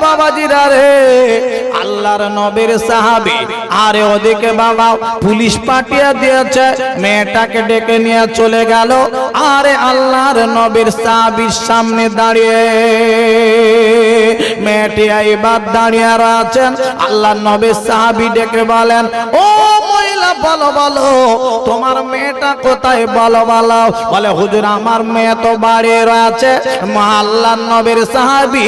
বাবাজিরা রে। আল্লাহর নবীর সাহাবি। আরে ওদিকে বাবা, পুলিশ পাঠিয়ে দিয়েছে, মেয়েটাকে ডেকে নিয়ে চলে গেল। আরে আল্লাহর নবীর সাহাবির সামনে দাঁড়িয়ে। মেয়েটি এবার দাঁড়িয়ে আছেন। আল্লাহর নবীর সাহাবি ডেকে বলেন, ও মহিলা তোমার কোথায়? বলো, হুজুর, আমার মেয়ে তো বাড়ি রয়েছে। আল্লাহ নবীর সাহাবি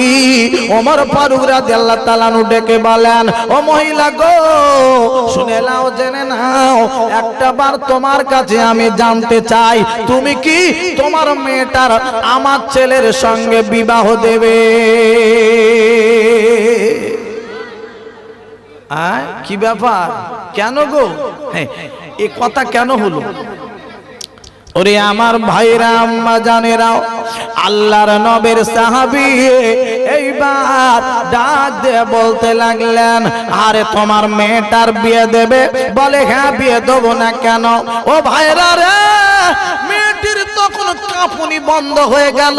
ওমর ফারুক রাদিয়াল্লাহু তাআলা ডেকে বলেন, ও মহিলা গো, শুনে নাও, জেনে নাও, একটা বার তোমার কাছে আমি জানতে চাই। তুমি কি তোমার মেয়েটার আমার ছেলের সঙ্গে বিবাহ দেবে? কি ব্যাপার? কেন গো? হ্যাঁ এ কথা কেন হলো? ওরে আমার ভাইরা, আম্মা জানেরাও, আল্লাহর নবের সাহাবি এইবার ডাক দিয়ে বলতে লাগলেন, আরে তোমার মেয়েটার বিয়ে দেবে? বলে হ্যাঁ বিয়ে দেবো না কেন? ও ভাইরা রে মেয়েটির তখন কাঁপুনি বন্ধ হয়ে গেল।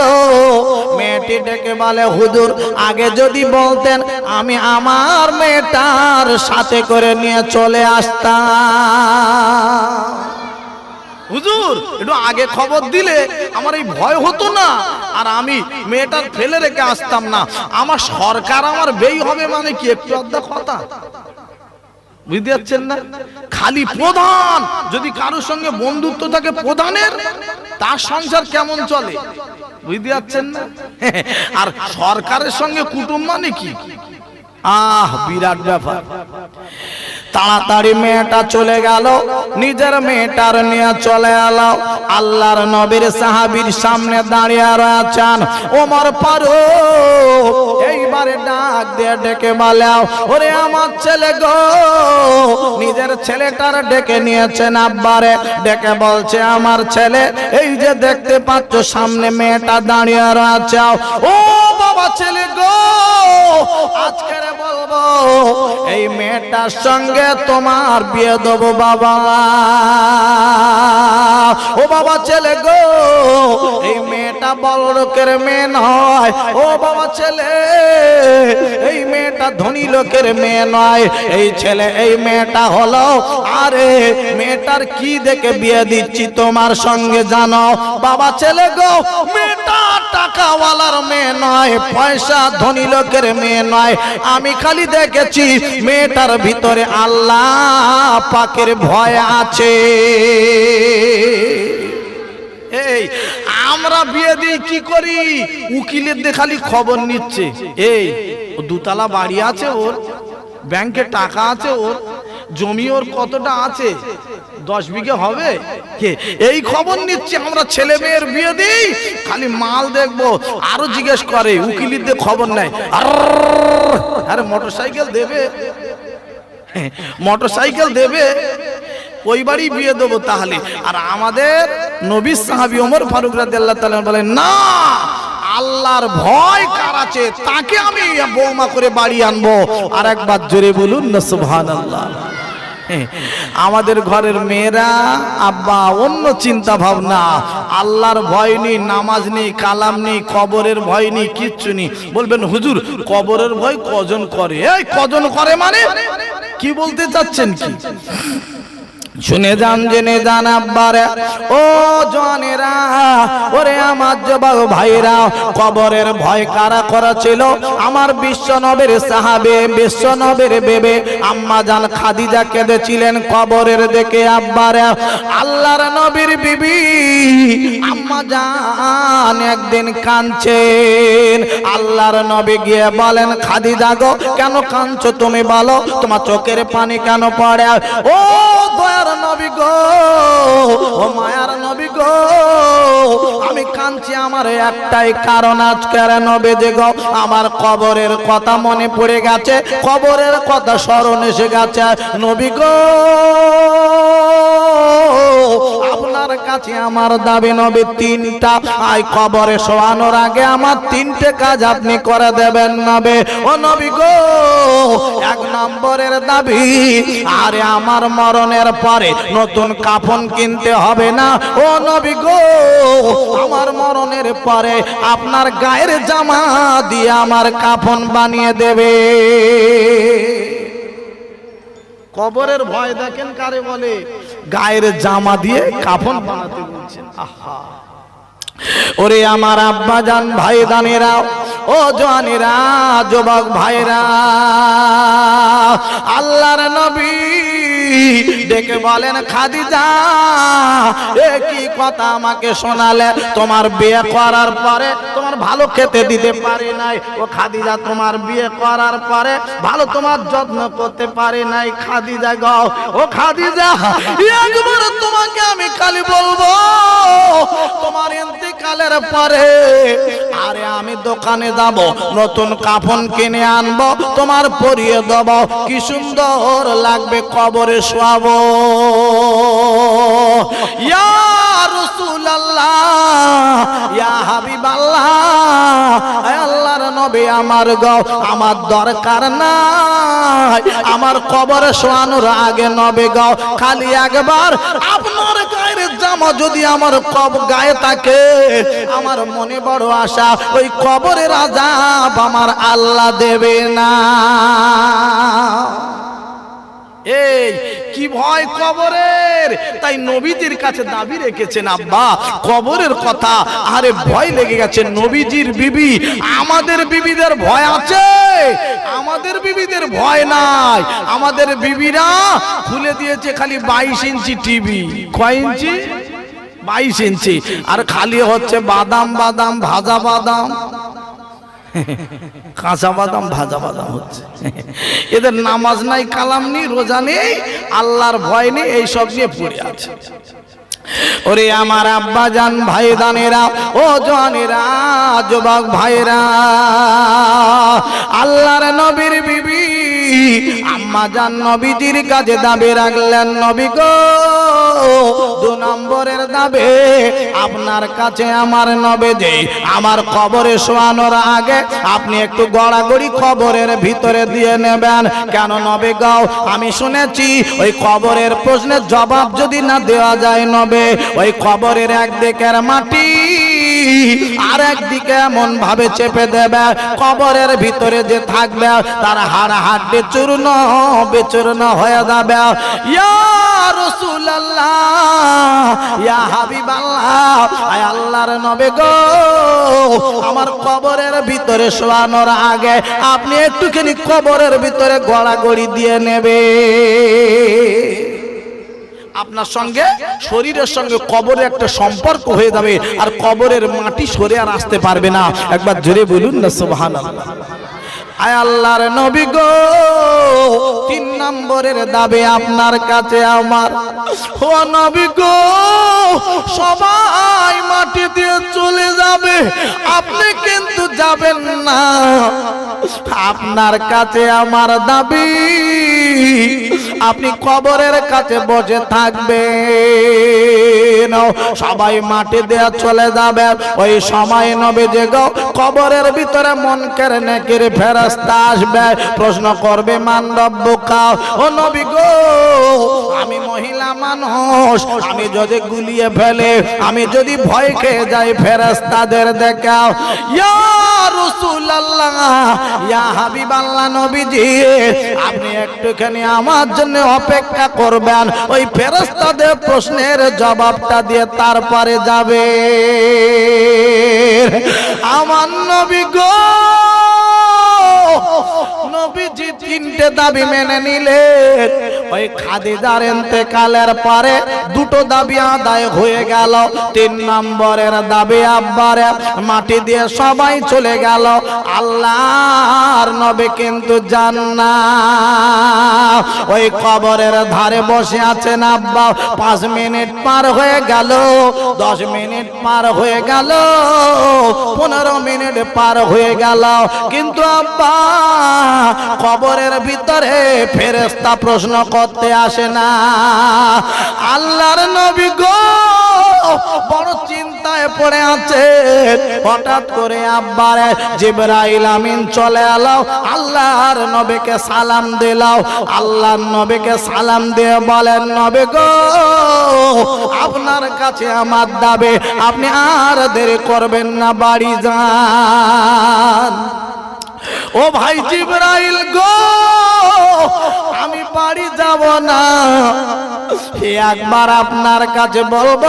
মেয়েটি ডেকে বলে, হুজুর, আগে যদি বলতেন আমি আমার মেয়েটার সাথে করে নিয়ে চলে আসতাম। হুজুর, একটু আগে খবর দিলে আমার এই ভয় হতো না। আর আমি মেয়েটার ফেলে রেখে আসতাম না। আমার সরকার আমার বেই হবে মানে কি? একটু কথা। বুঝতে পারছেন না খালি প্রধান। যদি কারোর সঙ্গে বন্ধুত্ব থাকে প্রধানের, তার সংসার কেমন চলে? বুঝতে পারছেন না আর সরকারের সঙ্গে কুটুম মানে কি? আহ, বিরাট ব্যাপার। তাড়াতাড়ি মেয়েটা চলে গেল। নিজের মেয়েটার নিয়ে চলে এলো। আল্লাহর নবীর সাহাবীর সামনে দাঁড়িয়ে রয়েছেন ওমর পারো এইবারে ডাক দিয়ে ডেকে বলাও ওরে আমার ছেলে গো, নিজের ছেলেটার ডেকে নিয়েছেন আব্বারে। ডেকে বলছে, আমার ছেলে, এই যে দেখতে পাচ্ছ, সামনে মেয়েটা দাঁড়িয়ে রয়েছে। ও বাবা ছেলে গো আজকে বলব এই মেয়েটার সঙ্গে তোমার বিয়ে দেবো, বাবা। ও বাবা ছেলে গো, এই মেয়েটা বড় লোকের মেয়ে নয়। ও বাবা ছেলে, এই মেয়েটা ধনী লোকের মেয়ে নয়। এই ছেলে, এই মেয়েটা হলো, আরে মেয়েটার কি দেখে বিয়ে দিচ্ছি তোমার সঙ্গে জানো? বাবা ছেলে গো, মেয়েটা টাকাওয়ালার মেয়ে নয়, পয়সা ধনী লোকের মেয়ে নয়। আমি খালি দেখেছি, মেয়েটার ভিতরে আল্লাহ পাকের ভয় আছে। এই, আমরা বিয়ে দিই কি করি? উকিলের দিয়ে খালি খবর নিচ্ছে। এই দুতলা বাড়ি আছে ওর, ব্যাংকে টাকা আছে ওর, জমি ওর কতটা আছে? দশ বিঘে হবে? কে? এই খবর নিচ্ছি আমরা ছেলে মেয়ের বিয়ে দিই খালি মাল দেখব আরও জিজ্ঞেস করে উকিলির খবর নেয়। আরে মোটর সাইকেল দেবে? মোটর সাইকেল দেবে? ওই বাড়ি বিয়ে দেবো তাহলে। আর আমাদের নবী সাহাবি ওমর ফারুক রাদিয়াল্লাহু তাআলা বলেন না আল্লাহর ভয় কার আছে? তাকে আমি বৌমা করে বাড়ি আনব। আর একবার জোরে বলুন না সুবহানাল্লাহ। হ্যাঁ, আমাদের ঘরের মেয়েরা, আব্বা, অন্য চিন্তা ভাবনা আল্লাহর ভয় নেই, নামাজ নেই, কালাম নেই, কবরের ভয় নেই, কিচ্ছু নেই। বলবেন, হুজুর, কবরের ভয় কজন করে? এই, কজন করে মানে? কি বলতে চাচ্ছেন কি? শুনে যান, জেনে যান আব্বারে। ও জনেরা ওরে আমার যুবক ভাইরা, কবরের ভয় কারা করেছিল? আমার বিশ্ব নবের সাহাবে, বিশ্ব নবের বেবে আম্মা জান খাদিজা কেঁদেছিলেন কবরের দেখে আব্বারে। আল্লাহর নবীর বিবি আম্মা জান একদিন কাঁদছেন। আল্লাহর নবী গিয়ে বলেন, খাদিজা গো, কেন কাঁদছো তুমি বলো? তোমার চোখের পানি কেন পড়ে? ও দয়ার নবী গো, ও মায়ার নবী গো, আমি কাঁদছি আমার একটাই কারণ আজকের নবে যে গো, আমার কবরের কথা মনে পড়ে গেছে, কবরের কথা স্মরণ এসে গেছে। নবী গো আল্লাহর কাছে আমার দাবি নবী তিনটা। আই কবরে শোয়ানোর আগে আমার তিনটে কাজ আপনি করে দেবেন নবে। ও নবী গো, এক নম্বরের দাবি, আরে আমার মরণের পরে নতুন কাফন কিনতে হবে না। ও নবী গো, আমার মরণের পরে আপনার গায়ের জামা দিয়ে আমার কাফন বানিয়ে দেবে। কবরের ভয় দেখেন কারে বলে? গায়ের জামা দিয়ে কাফন বানাতে বলছেন। আহা। ওরে আমার আব্বা জান ভাই দানেরা ও জানেরা যুবক ভাইরা আল্লাহর নবী ডেকে বলেন খাদিজা, এ কথা আমাকে শোনালে? তোমার বিয়ে করার পরে তোমার ভালো খেতে দিতে পারে নাই। ও খাদিজা, তোমার বিয়ে করার পরে ভালো তোমার যত্ন করতে পারে নাই। খাদিজা গাও ও খাদিজা, একবার তোমাকে আমি খালি বলব, তোমার ইন্তিকালের পরে আরে আমি দোকানে যাব, নতুন কাফন কিনে আনব, তোমার পরিয়ে দেব। কি সুন্দর লাগবে কবরে হাবিবাল্লাহ আল্লাহর নবী আমার গো, আমার দরকার নাই। আমার কবরে শোয়ানোর আগে নবে গো, খালি একবার আপনার গায়ের জামা যদি আমার কব গায়ে থাকে, আমার মনে বড় আশা, ওই কবরের আজাব আমার আল্লাহ দেবে না। এই, কি ভয় কবরের? তাই নবীজির কাছে দাবি রেখেছেন, আব্বা, কবরের কথা, আরে ভয় লেগে গেছে, নবীজির বিবি, আমাদের বিবিদের ভয় আছে। আমাদের বিবিদের ভয় নাই। আমাদের বিবিরা খুলে দিয়েছে খালি বাইশ ইঞ্চি টিভি। কয় ইঞ্চি? বাইশ ইঞ্চি। আর খালি হচ্ছে বাদাম বাদাম, ভাজা বাদাম। কাঁচা বাদাম, ভাজা বাদাম হচ্ছে। এদের নামাজ নাই, কালাম নেই, রোজা নেই, আল্লাহর ভয় নেই, এইসব নিয়ে পড়ে আছে। ওরে আমার আব্বা জান, ভাই দানেরা, ও জানেরা যুবক ভাইরা আল্লাহর নবীর বিবি আম্মা জান নবীজির কাছে দাবি রাখলেন, নবী গো, দু নম্বরের দাবে, আপনার কাছে আমার নবে যে আমার কবরে শোয়ানোর আগে আপনি একটু গড়াগড়ি কবরের ভিতরে দিয়ে নেবেন। কেন নবে গাও আমি শুনেছি ওই কবরের প্রশ্নের জবাব যদি না দেওয়া যায় নবে, ওই কবরের একদিকের মাটি আর একদিকে এমন ভাবে চেপে দেবে কবরের ভিতরে যে থাকবে তার হাড় হাড্ডে চূর্ণ বেচূর্ণ হয়ে যাবে। আল্লাহর নবে গো, আমার কবরের ভিতরে শোয়ানোর আগে আপনি একটুখানি কবরের ভিতরে গড়াগড়ি দিয়ে নেবে। আপনার সঙ্গে, শরীরের সঙ্গে কবরে একটা সম্পর্ক হয়ে যাবে, আর কবরের মাটি সরে আর আসতে পারবে না। একবার জোরে বলুন না, সুবহানাল্লাহ। আয় আল্লাহর নবী গো। তিন নম্বরের দাবি আপনার কাছে আমার। ও নবী গো, সবাই মাটি দিয়ে চলে যাবে। আপনি কিন্তু যাবেন না। আপনার কাছে আমার দাবি, আপনি কবরের কাছে বসে থাকবেন। সবাই মাটি দেয়া চলে যাবে ওই সময় নবী যে গো, কবরের ভিতরে মন কেড়ে নেকেরে ফেরাস্তা আসবে, প্রশ্ন করবে, মানব কাও ও নবী গো, আমি মহিলা মানুষ, আমি যদি গুলিয়ে ফেলে, আমি যদি ভয় খেয়ে যাই ফেরাস্তাদের দেখাও। ইয়া রাসূলুল্লাহ, ইয়া হাবিবাল্লাহ নবীজি, আপনি একটুখানি আমার জন্য অপেক্ষা করবেন, ওই ফেরেশতাদের প্রশ্নের জবাবটা দিয়ে তারপরে যাবে। আমার নবী গো do তিনটে দাবি মেনে নিলেন ওই খাদিজার ইন্তেকালের পরে দুটো দাবি আদায় হয়ে গেল। তিন নম্বরের দাবি আব্বারে মাটি দিয়ে সবাই চলে গেল। আল্লাহর নবী কিন্তু জান না ওই কবরের ধারে বসে আছেন আব্বা। পাঁচ মিনিট পার হয়ে গেল। দশ মিনিট পার হয়ে গেল। পনেরো মিনিট পার হয়ে গেল। কিন্তু আব্বা কবরের ভিতরে ফেরেস্তা প্রশ্ন করতে আসে না। আল্লাহর নবী গো, বড় চিন্তায় পড়ে আছে। হঠাৎ করে আব্বারে জিবরাইল আমিন চলে এলাও আল্লাহর নবীকে সালাম দিলাও। আল্লাহর নবীকে সালাম দিয়ে বলেন, নবী গো, আপনার কাছে আমার দাবে, আপনি আর দেরি করবেন না, বাড়ি যান। ও ভাই জিবরাইল গো, আমি বাড়ি যাব না। একবার আপনার কাছে বলব,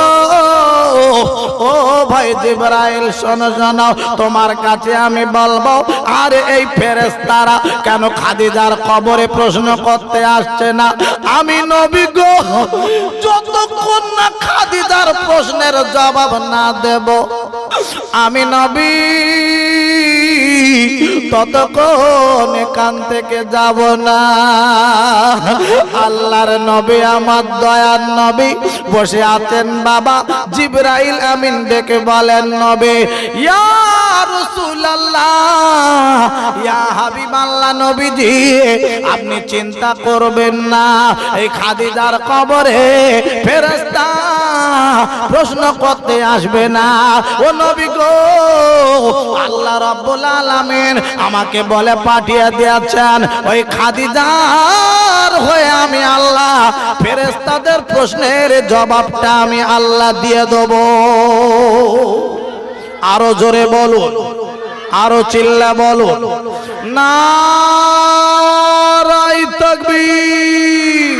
ও ভাই জিবরাইল, শোনো শোনো, তোমার কাছে আমি বলব, আর এই ফেরেস্তারা কেন খাদিজার কবরে প্রশ্ন করতে আসছে না? আমি নবী গো, যতক্ষণ না খাদিজার প্রশ্নের জবাব না দেব আমি নবী, ততক্ষণ এখান থেকে যাব না। আল্লাহর নবী, আমার দয়ার নবী, বসে আছেন বাবা জিবরাইল আমিন ডেকে বলেন, নবী আপনি চিন্তা করবেন না। এই খাদিজার কবরে ফেরেশতা প্রশ্ন করতে আসবে না। ও নবী গো। আল্লাহ রাব্বুল আলামিন আমাকে বলে পাঠিয়ে দিয়েছেন, ওই খাদিজার হয়ে আমি আল্লাহ ফেরেশতাদের প্রশ্নের জবাবটা আমি আল্লাহ দিয়ে দেব। আরও জোরে বলুন, আরও চিল্লা তাকবীর।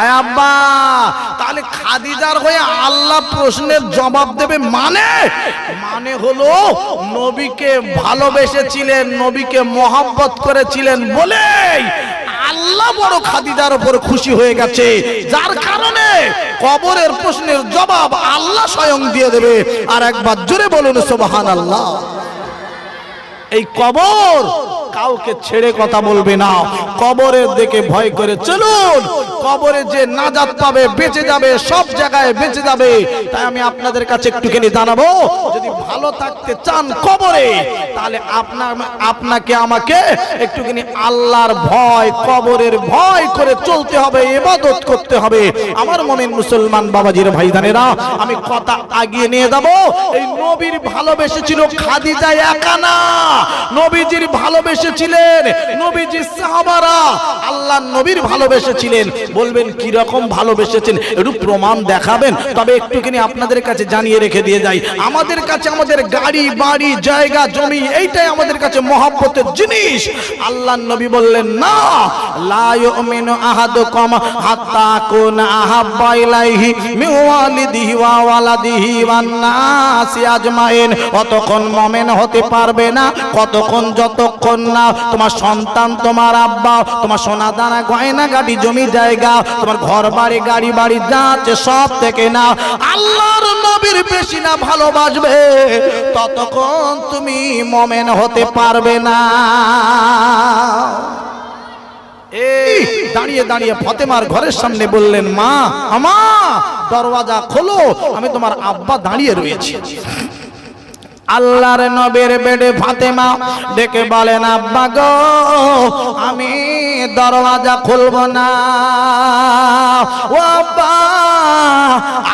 আয় আব্বা খাদিজার হয়ে আল্লাহ প্রশ্নের জবাব দেবে মানে? মানে হলো নবীকে ভালোবেসেছিলেন, নবীকে মহাব্বত করেছিলেন বলেই আল্লাহ বড় খাদিজার উপর খুশি হয়ে গেছে। যার কারণে কবরের প্রশ্নের জবাব আল্লাহ স্বয়ং দিয়ে দেবে। আর একবার জোরে বলুন সোবাহান আল্লাহ এই কবর কাউকে ছেড়ে কথা বলবে না। কবরের দিকে ভয় করে চলুন। কবরে যে নাজাত পাবে, বেঁচে যাবে, সব জায়গায় বেঁচে যাবে। তাই আমি আপনাদের কাছে একটুখানি জানাব, যদি ভালো থাকতে চান কবরে, তাহলে আপনার, আপনাকে আমাকে একটুখানি আল্লাহর ভয়, কবরের ভয় করে চলতে হবে, ইবাদত করতে হবে। আমার মনে মুসলমান বাবাজির ভাইদানেরা আমি কথা আগিয়ে নিয়ে যাব। এই নবীর ভালোবেসেছিল খাদিজা একা না। নবীজির ভালোবেসেছিলেন, নবীজির সাহাবারা আল্লাহ নবীর ভালোবেসেছিলেন। বলবেন কি রকম ভালোবেসেছেন? একটু প্রমাণ দেখাবেন। তবে একটুখানি আপনাদের কাছে জানিয়ে রেখে দিয়ে যাই। আমাদের কাছে আমাদের গাড়ি, বাড়ি, জায়গা, জমি, এইটাই আমাদের কাছে মহব্বতের জিনিস। আল্লাহ নবী বললেন, না, লা ইউমিনু আহাদুকুম হাত্তা কুনা আহাব্বা ইলাইহি মিন ওয়ালিদিহি ওয়া ওয়ালাদিহি ওয়ান নাসি আজমাইন। অতক্ষণ মুমিন হতে পারবে না, কতক্ষণ যতক্ষণ না তোমার সন্তান, তোমার আব্বা, তোমার সোনা দানা গয়না গাড়ি জমি, জায়গা তোমার ঘর বাড়ি, গাড়ি বাড়ি যা সব থেকে না আল্লাহর নবীর বেশি না ভালোবাসবে, ততক্ষণ তুমি মমেন হতে পারবে না। এই, দাঁড়িয়ে দাঁড়িয়ে ফতেমার ঘরের সামনে বললেন, মা, আমা, দরওয়াজা খোলো, আমি তোমার আব্বা দাঁড়িয়ে রয়েছি। আল্লাহর নবীর বেডে ফাতেমা ডেকে বলেন, আব্বা গো, আমি দরওয়াজা খুলব না। ও আব্বা,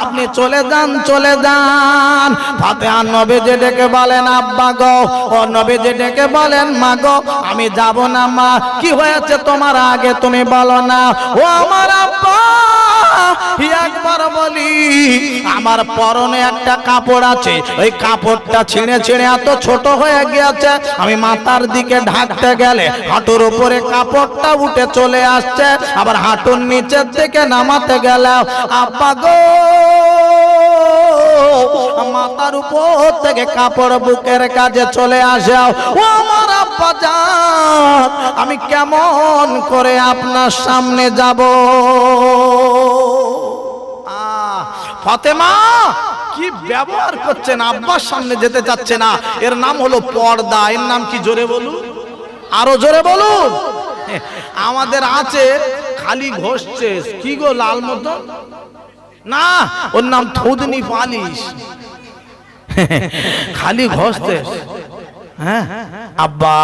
আপনি চলে যান চলে যান। ফাতেমা নবীজি ডেকে বলেন, আব্বা গো, ও নবীজি ডেকে বলেন, মা গো, আমি যাব না, মা। কি হয়েছে তোমার আগে তুমি বলো না? ও আমার আব্বা একবার বলি, আমার পরনে একটা কাপড় আছে, ওই কাপড়টা ছিঁড়ে ছিঁড়ে এত ছোট হয়ে গিয়েছে, আমি মাথার দিকে ঢাকতে গেলে হাঁটুর উপরে কাপড়টা উঠে চলে আসছে, আবার হাঁটুর নিচের দিকে নামাতে গেলে আব্বা গো, মাথার উপর থেকে কাপড় বুকের কাজে চলে আসে, ও আমার আব্বা আমি কেমন করে আপনার সামনে যাব? ফাতেমা, কি ব্যবহার করছেন? আব্বার সামনে যেতে চাচ্ছে না। এর নাম হলো পর্দা। এর নাম কি জোরে বলুন? আরও জোরে বলুন। আমাদের আছে, খালি ঘষছে। কি গো, লাল মতো? না, ওর নাম থুদনি পালিশ। খালি ঘষতে হ্যাঁ? আব্বা,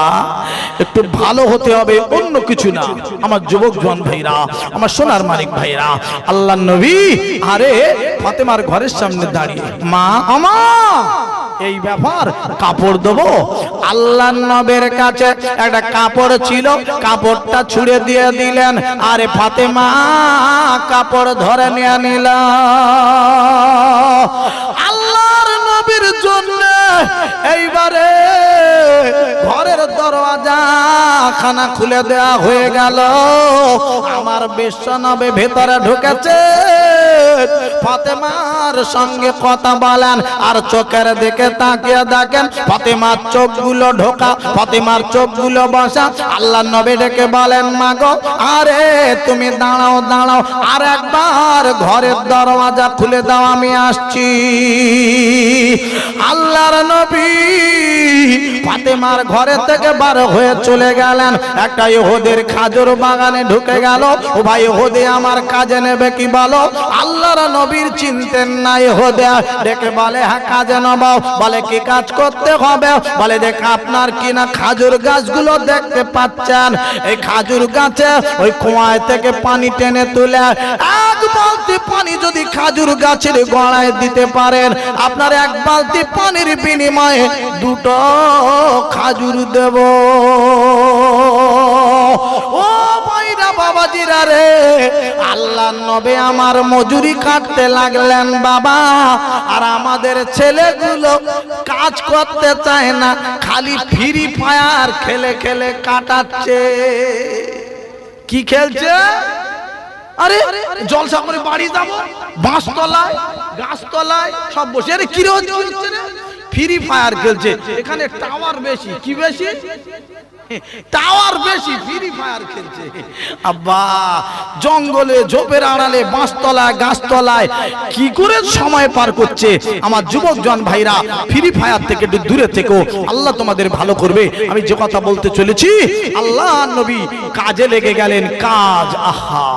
একটু ভালো হতে হবে, অন্য কিছু না। আমার যুবক জোয়ান ভাইরা, আমার সোনার মানিক ভাইরা আল্লাহ নবী, আরে, ফাতেমার ঘরের সামনে দাঁড়িয়ে, মা, আমা, এই ব্যাপার কাপড় দেবো? আল্লাহ নবের কাছে একটা কাপড় ছিল, কাপড়টা ছুড়ে দিয়ে দিলেন, আরে ফাতেমা, কাপড় ধরে নিয়ে নিল। খানা খুলে দেয়া হয়ে গেল। আমার বিশ্বনবে ভেতরে ঢুকেছে। ফাতেমার সঙ্গে কথা বলেন আর চোখের দিকে তাকিয়ে দেখেন ফাতেমার চোখগুলো ঢোকা, ফাতেমার চোখগুলো বসা। আল্লাহ নবী ডেকে বলেন, মাগো, আরে তুমি দাঁড়াও দাঁড়াও, আর একবার ঘরের দরওয়াজা খুলে দাও, আমি আসছি। আল্লাহর নবী ফাতেমার ঘরে থেকে বার হয়ে চলে গেলেন। একটা ইহুদের খাজুর বাগানে ঢুকে গেল। ও ভাই ইহুদি আমার কাজে নেবে কি বলো? আল্লাহর নবীর চিনতেন না ইহুদে ডেকে বলে হ্যাঁ কাজে নেবাও বলে, কি কাজ করতে হবে? বলে, দেখ আপনার কিনা খাজুর গাছগুলো দেখতে পাচ্ছেন? এই খাজুর গাছে ওই কুয়ায় থেকে পানি টেনে তুলে, এক বালতি পানি যদি খাজুর গাছের গড়ায় দিতে পারেন, আপনার এক বালতি পানির বিনিময়ে দুটো খাজুর দেব। ও রে, আল্লাহ নবে আমার মজুরি কাটতে লাগলেন বাবা। আর আমাদের ছেলেগুলো কাজ করতে চায় না, খালি ফ্রি ফায়ার খেলে খেলে কাটাচ্ছে। কি খেলছে? আরে, জলসা করে বাড়ি যাব বাঁশ তলায় গাছ তলায় সব বসে। আরে, কি ফ্রি ফায়ার খেলছে। এখানে টাওয়ার বেশি, কি বেশি? টাওয়ার বেশি ফ্রি ফায়ার খেলছে। আব্বা, জঙ্গলে ঝোপের আড়ালে, বাঁশতলায়, গাছতলায় কি করে সময় পার করছে? আমার যুবক জন ভাইরা ফ্রি ফায়ার থেকে একটু দূরে থেকো। আল্লাহ তোমাদের ভালো করবে। আমি যে কথা বলতে চলেছি, আল্লাহ নবী কাজে লেগে গেলেন, কাজ, আহা।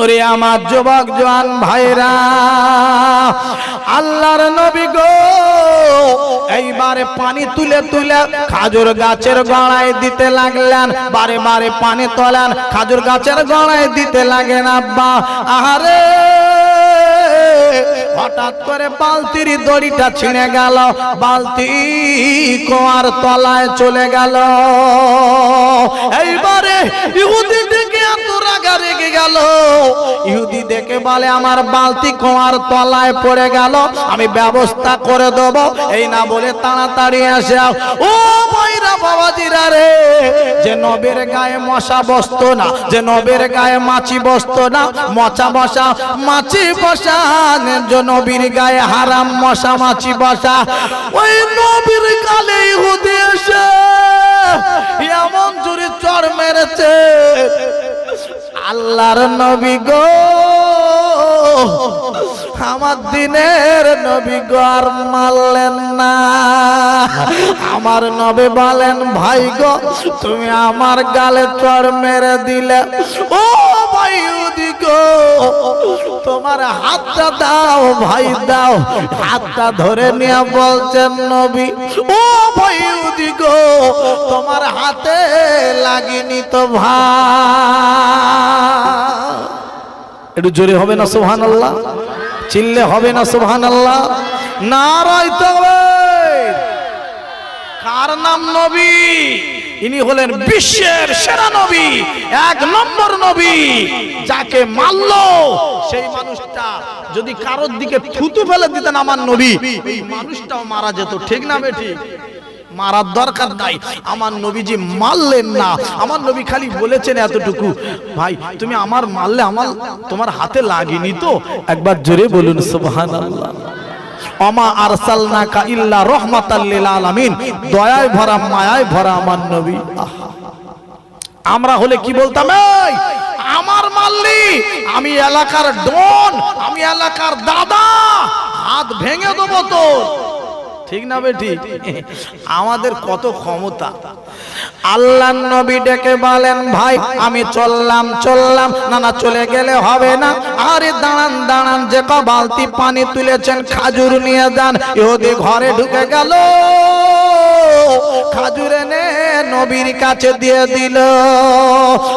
ওরে আমার যুবক জোয়ান ভাইরা, আল্লাহর নবী গো, এইবারে পানি তুলে তুলে খাজুর গাছের গড়ায় দিতে লাগলেন, বারে বারে পানি তোলেন, খাজুর গাছের গড়ায় দিতে লাগেন আব্বা। আহারে! হঠাৎ করে বালতির দড়িটা ছিঁড়ে গেল। বালতি কোয়ার তলায় চলে গেল। এইবারে ইহুদি দেখে এত রাগা রেগে গেল। ইহুদি দেখে বলে, আমার বালতি কোয়ার তলায় পড়ে গেল, আমি ব্যবস্থা করে দেব। এই না বলে তাড়াতাড়ি আসে ও ভাইরা বাবাজিরা রে, যে নবের গায়ে মশা বসতো না, যে নবের গায়ে মাছি বসতো না মশা বসা, মাছি বসা যে নবীর গায়ে হারাম মশা মাছি বসা। ওই নবীর কালে ইহুদি এসে এমন জুড়ে চর মেরেছে। আল্লাহর নবী গো। আমার দিনের নবী গর মারলেন না। আমার নবী বলেন, ভাই গো, তুমি আমার গালে চড় মেরে দিলে। ও ভাই তোমার হাতটা দাও, ভাই দাও। হাতটা ধরে নিয়ে বলছেন নবী, ও ভাই গো, তোমার হাতে লাগিনি তো ভাই একটু জোরে হবে না সোহান আল্লাহ চিল্লে হবে না সুহান আল্লাহ তবে কার নাম নবী? ইনি হলেন বিশ্বের সেরা নবী, এক নম্বর নবী, যাকে মারলো সেই মানুষটা। যদি কারোর দিকে থুতু ফেলে দিতেন আমার নবী মানুষটাও মারা যেত, ঠিক না বেঠিক? মারার দরকার নাই। আমার নবীজি মারলেন না। আমার নবী খালি বলেছেন এতটুকু। ভাই, তুমি আমার মারলে আমার তোমার হাতে লাগেনি তো? একবার জোরে বলুন, সুবহানাল্লাহ। অমা আরসালনাকা ইল্লা রাহমাতাল লিল আলামিন। দয়ায় ভরা, মায়ায় ভরা আমার নবী। আমরা হলে কি বলতাম? এই, আমার মাল্লি আমি এলাকার ডন, আমি এলাকার দাদা। হাত ভেঙে দেবো তোর। ঠিক না বেটি আমাদের কত ক্ষমতা। আল্লাহ নবী ডেকে বলেন ভাই আমি চললাম চললাম। না না চলে গেলে হবে না। আরে দাঁড়ান দাঁড়ান যে বালতি পানি তুলেছেন খাজুর নিয়ে যান। ইহুদি ঘরে ঢুকে গেল। খাজুর এনে নবীর কাছে দিয়ে দিল।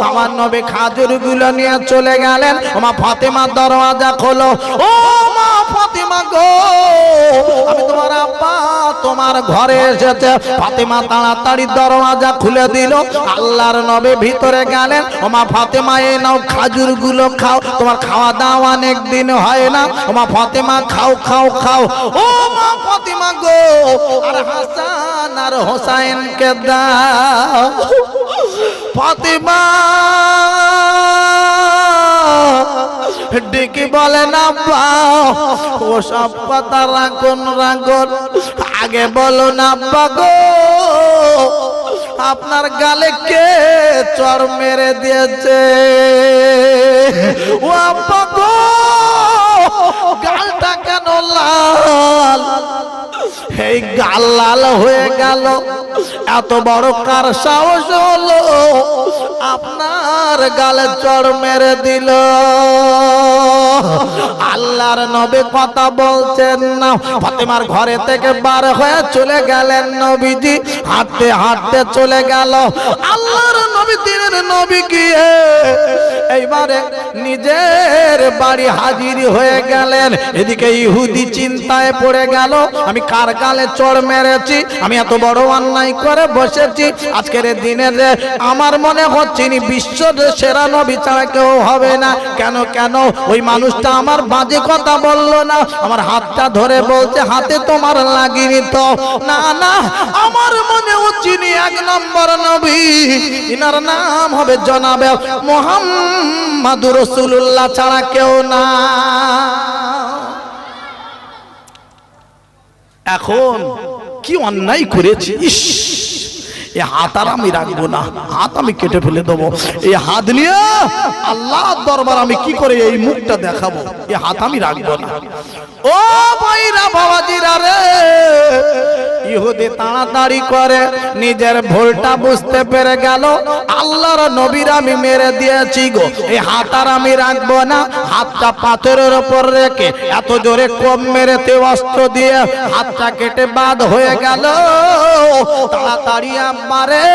আমার নবী খাজুরগুলো নিয়ে চলে গেলেন। আমার ফাতেমার দরওয়াজা খোলো। ও মা ফাতেমা গো, আমি তোমার আব্বা, তোমার ঘরে এসেছে। ফাতেমা তাড়াতাড়ি দরওয়াজা খুলে দিল। আল্লাহর নবে ভিতরে গেলেন। ওমা ফাতেমা এ নাও খাজুরগুলো খাও। তোমার খাওয়া দাওয়া অনেক দিন হয় না। ওমা ফাতেমা, খাও খাও খাও। ও মা ফাতেমা গো, আর হাসান আর হোসাইনকে দাও। ফাতেমা। ডেকে বলে, না পাও ও সব কথা রাখুন রাখুন। আগে বলো, না গো, আপনার গালে কে চর মেরে দিয়েছে? ও আব্বা গো, গালটা কেন লাল? এই গাল লাল হয়ে গেল। এত বড় কার সাহস হলো? আপনার গালে চড় মেরে দিল। আল্লাহর নবী কথা বলছেন না। ফাতেমার ঘরে থেকে বার হয়ে চলে গেলেন নবীজি। হাঁটতে হাঁটতে চলে গেল। আল্লাহর নবী দিনের নবী গিয়ে এইবারে নিজের বাড়ি হাজির হয়ে গেলেন। এদিকে ইহুদি চিন্তায় পড়ে গেল। আমি কার গালে চড় মেরেছি? আমি এত বড় অন্যায় করে বসেছি আজকের দিনে দিনের আমার মনে হচ্ছে নি বিশ্বর সেরা নবী ছাড়া কেউ হবে না। কেন কেন? ওই মানুষটা আমার বাজে কথা বলল না। আমার হাতটা ধরে বলছে, হাতে তোমার লাগিনি তো। না না, আমার মনে হচ্ছে নি এক নম্বর নবী। ইনার নাম হবে জনাবে মোহাম্মদুর রসুল্লাহ ছাড়া কেউ না। এখন কি অন্যায় করেছে? ইস! এই হাত আর আমি রাখব না। হাত আমি কেটে ফেলে দেবো। এই হাত নিয়ে আল্লাহ দরবার আমি কি করে এই মুখটা দেখাবো? এই হাত আমি রাখব না। ও ভাইরা বাবাজিরা রে, ইহুদি তাড়াতাড়ি করে, নিজের ভুলটা বুঝতে পেরে গেল। আল্লাহর নবীর আমি মেরে দিয়েছি গো। এই হাত আর আমি রাখব না। হাতটা পাথরের উপর রেখে এত জোরে কম মেরেতে অস্ত্র দিয়ে হাতটা কেটে বাদ হয়ে গেল। তাড়াতাড়ি আমারে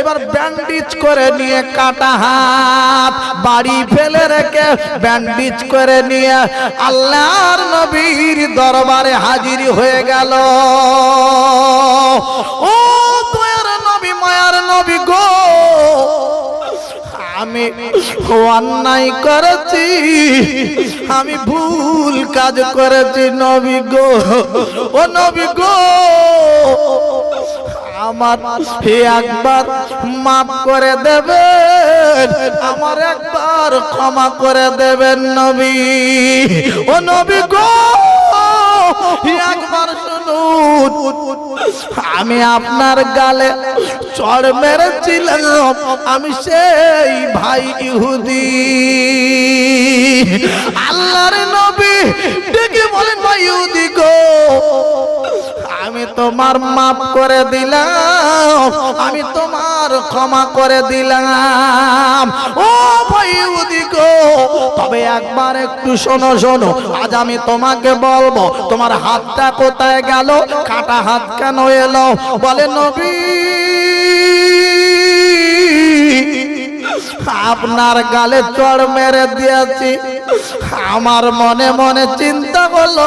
এবার ব্যান্ডেজ করে নিয়ে কাটা হাত, বাড়ি ফেলে রেখে ব্যান্ডেজ করে নিয়ে আল্লাহর নবীর দরবারে হাজির হয়ে গেল। ও দয়ার নবী, মায়ার নবী গো, আমি অন্যায় করেছি, আমি ভুল কাজ করেছি নবী গো, ও নবী গো। আমার হে একবার মাফ করে দেবেন, আমার একবার ক্ষমা করে দেবেন নবী। ও নবী গো, একবার শুনুন, আমি আপনার গালে চড় মেরেছিলাম, আমি সেই ভাই ইহুদি। আল্লাহর নবী, ডেকে বলেন, ভাই ইহুদি গো তোমার মাফ করে দিলাম, আমি তোমার ক্ষমা করে দিলাম। ও ভাই ইহুদি গো, তবে একবার একটু শোনো শোনো, আজ আমি তোমাকে বলব, তোমার হাতটা কোথায় গেল, কাটা হাত কেন এলো? বলে, নবী, আপনার গালে চড় মেরে দিয়েছি। আমার মনে মনে চিন্তা করল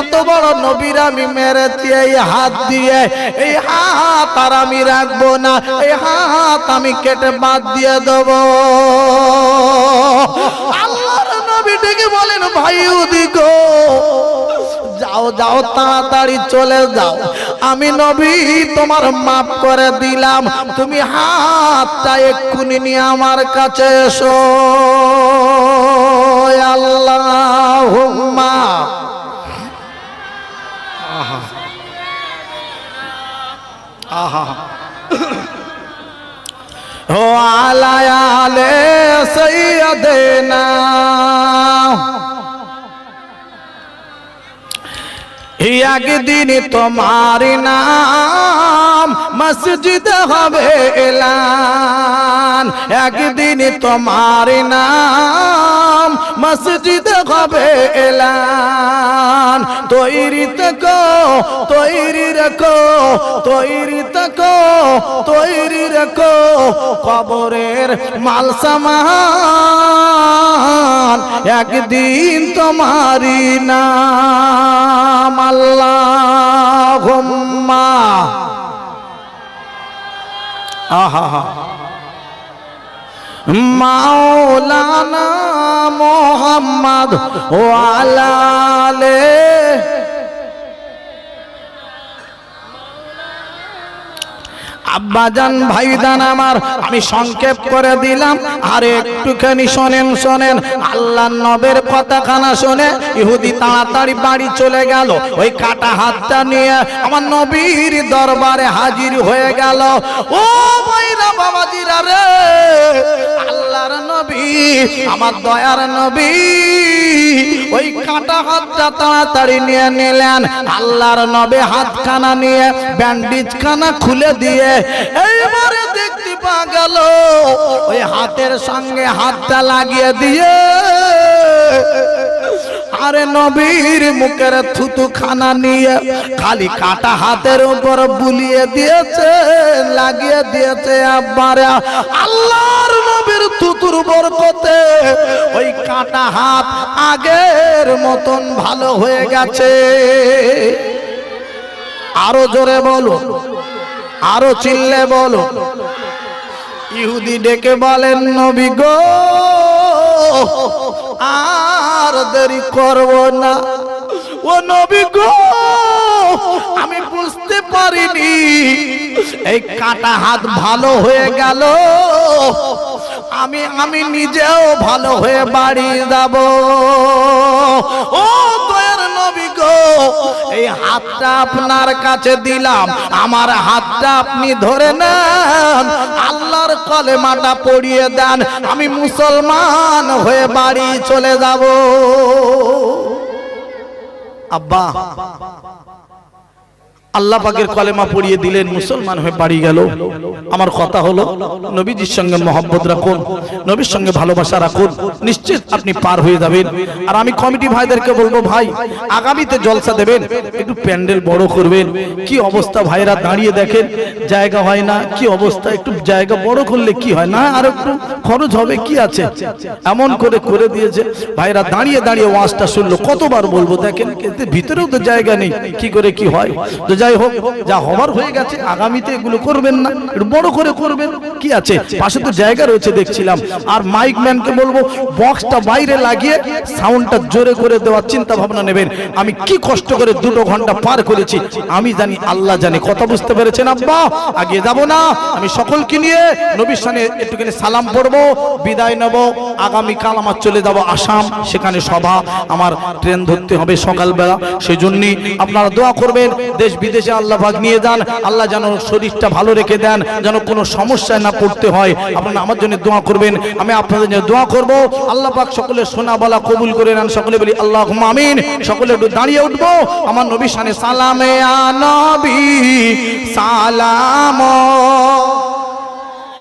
এত বড় নবীর আমি মেরেছি, এই হাত দিয়ে, এই হাত আর আমি রাখব না, এই হাত আমি কেটে বাদ দিয়ে দেবো। আল্লাহর নবী বলেন, ভাই উদিগো যাও যাও, তাড়াতাড়ি চলে যাও। আমি নবী, তোমার মাফ করে দিলাম। তুমি হাতটা এক্ষুনি নিয়ে আমার কাছে এসো আল্লাহ। আহা। ও আলায়ালে সৈয়দেনা। একদিন তোমার নাম মসজিদ হবে এলান। একদিন তোমার নাম মসজিদ হবে এলান। তৈরি থাকো, তৈরি রেখো, তৈরি থাকো, তৈরি রেখো কবরের মাল সামান। একদিন তোমারি নাম আল্লাহ আহা। মাওলানা মোহাম্মদ ওয়ালালে আব্বাজান ভাইদান আমার, আমি সংক্ষেপ করে দিলাম। আর একটুখানি শোনেন শোনেন। আল্লাহ নবের কথাখানা শুনে ইহুদি তাড়াতাড়ি বাড়ি চলে গেল। ওই কাটা হাতটা নিয়ে আমার নবীর দরবারে হাজির হয়ে গেল। ও ভাইরা বাবাজিরা রে! আল্লাহর নবী, আমার দয়ার নবী, ওই কাটা হাতটা তাড়াতাড়ি নিয়ে নিলেন। আল্লাহর নবে হাতখানা নিয়ে ব্যান্ডেজ খানা খুলে দিয়ে এইবারে দেখতে পা গেল, ওই হাতের সঙ্গে হাতটা লাগিয়ে দিয়ে, আরে নবীর মুখের থুতু খানা নিয়ে খালি কাটা হাতের উপর বুলিয়ে দিয়েছে, লাগিয়ে দিয়েছে আব্বারে। আল্লাহর নবীর থুতুর বরকতে ওই কাটা হাত আগের মতন ভালো হয়ে গেছে। আরও জোরে বলো। আরও চিল্লে বলো। ইহুদি ডেকে বলেন, নবী গো, আর দেরি করব না। ও নবী গো, আমি বুঝতে পারিনি। এই কাটা হাত ভালো হয়ে গেল। আমি আমি নিজেও ভালো হয়ে বাড়ি যাব। ও এই হাতটা আপনার কাছে দিলাম, আমার হাতটা আপনি ধরে নেন, আল্লাহর কলেমাটা পড়িয়ে দেন, আমি মুসলমান হয়ে বাড়ি চলে যাব। আব্বা আল্লাহ পাকের কলেমা পড়িয়ে দিলেন, মুসলমান হয়ে বাড়ি গেল। আমার কথা হলো, নবীজির সঙ্গে মহব্বত রাখুন, নবীর সঙ্গে ভালোবাসা রাখুন, নিশ্চিত আপনি পার হয়ে যাবেন। আর আমি কমিটি ভাইদেরকে বলব, ভাই, আগামীতে জলসা দেবেন, একটু প্যান্ডেল বড় করবেন। কি অবস্থা, ভাইরা দাঁড়িয়ে দেখেন, জায়গা হয় না, কি অবস্থা, একটু জায়গা বড় করলে কি হয়? না, আর একটু খরচ হবে, কি আছে? এমন করে করে দিয়েছে, ভাইরা দাঁড়িয়ে দাঁড়িয়ে ওয়াজটা শুনলো। কতবার বলব, দেখেন ভিতরেও তো জায়গা নেই, কি করে কি হয়? যাই হোক, যা হবার হয়ে গেছে, আগামীতে এগুলো করবেন না। বড় করে করবেন। কি আছে? পাশে তো জায়গা রয়েছে, দেখছিলাম। আর মাইক ম্যানকে বলব, বক্সটা বাইরে লাগিয়ে সাউন্ডটা জোরে করে দেওয়ার চিন্তা ভাবনা নেবেন। আমি কি কষ্ট করে দুটো ঘণ্টা পার করেছি, আমি জানি, আল্লাহ জানি। কথা বুঝতে পেরেছেন, আব্বা? আগে যাব না। আমি সকলকে নিয়ে নবীর সামনে একটুখানি সালাম পড়ব, বিদায় নেব। আগামীকাল আমার চলে যাব আসাম, সেখানে সভা। আমার ট্রেন ধরতে হবে সকালবেলা। সেই জন্যই আপনারা দোয়া করবেন। দেশ বিদেশে আল্লাহ ভাগ নিয়ে যান, আল্লাহ যেন শরীরটা ভালো রেখে দেন, যেন কোনো সমস্যায় না পড়তে হয়। আপনারা আমার জন্য দোয়া করবেন, আমি আপনাদের জন্য দোয়া করব। আল্লাহ পাক সকলে সোনা বলা কবুল করে নেন, সকলে বলি আল্লাহ আমিন। সকলে একটু দাঁড়িয়ে উঠবো। আমার নবী সানে সালামে আনবি সালাম।